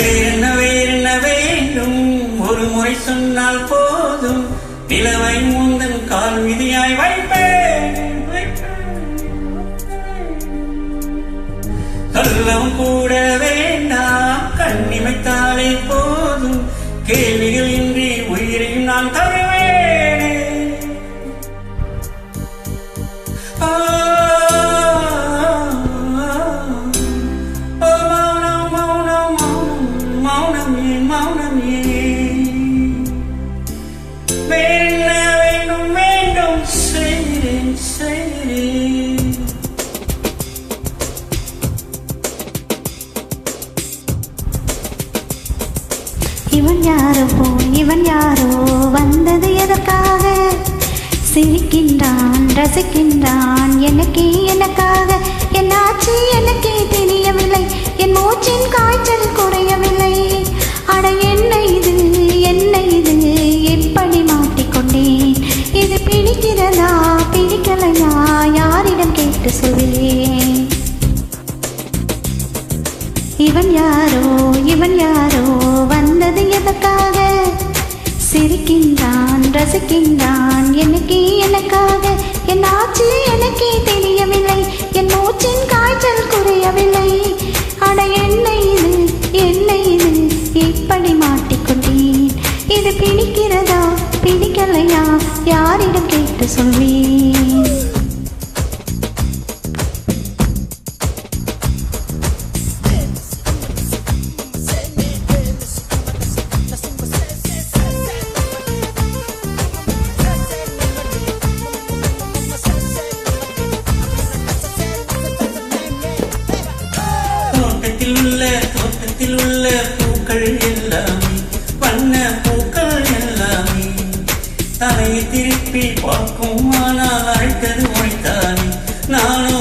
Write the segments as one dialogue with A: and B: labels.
A: வேறென்ன வேறென்ன வேண்டும்? ஒரு முறை சொன்னால் போதும். நிலவை முந்தன் கால் விதியாய் வைப்பேன் சொல்லவும் கூட வேண்டாம். கண்ணிமைத்தாலே போதும். கேள்விகள் இன்றி உயிரையும் நான் தவிர
B: இவன் யாரோ இவன் யாரோ வந்தது எதற்காக? சிரிக்கின்றான் ரசிக்கின்றான் எனக்கே இவன் யாரோ இவன் யாரோ வந்தது எதற்காக? சிரிக்கின்றான் ரசிக்கின்றான் எனக்கே எனக்காக. என் ஆட்சி எனக்கே தெரியவில்லை என் மூச்சின் காய்ச்சல் குறையவில்லை. அட என்ன இது என்ன இது இப்படி மாட்டிக்கொண்டேன். இது பிடிக்கிறதா பிடிக்கலையா? யாரிடம் கேட்டு சொல்வேன்?
A: உள்ள பூக்கள் எல்லாமே வண்ண பூக்கள் எல்லாமே. தலையை திருப்பி பார்க்கும் ஆனால் அழைத்தது உழைத்தானே நானும்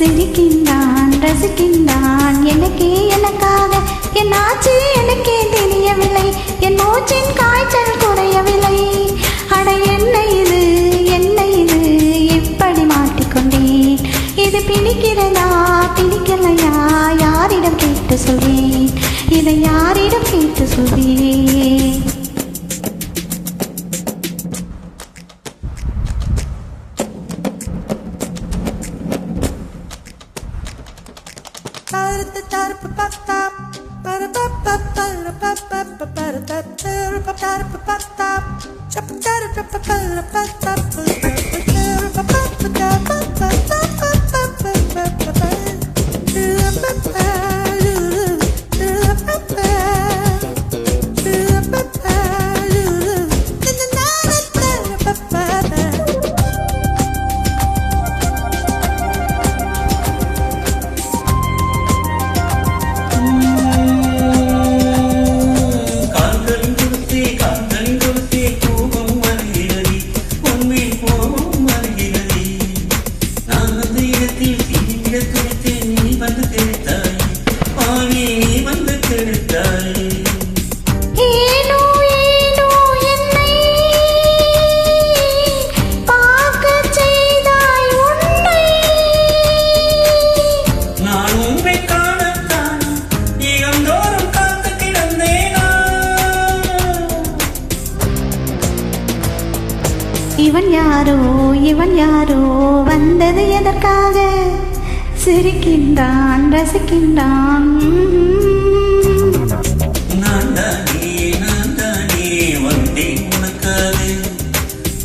B: சிரிக்கின்றான் ரசிக்கின்றான். எனக்கே எனக்காக என் ஆச்சு எனக்கே தெரியவில்லை. என் மூச்சின் காய்ச்சல் குறையவில்லை. அட என்ன இது என்ன இது எப்படி மாட்டிக்கொண்டேன். இது பிடிக்கிறதா Chop யாரோ இவன் யாரோ வந்தது எதற்காக? சிரிக்கின்றான் ரசிக்கின்றான்.
A: நான் தானே நான் தானே வந்தேன் உனக்காக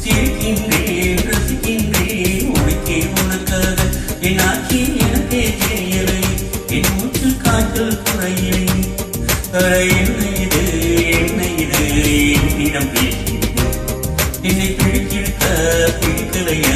A: சிரிக்கின்றேன் ரசிக்கின்றேன் உனக்கே உனக்காக என் ஆட்சி எனக்கே தெரியலை என் மூச்சு குறையிலை என்ன இது என்ன இது என்னிடம் பேசிவிடு என்னை பிடிக்க பிடிக்கலைய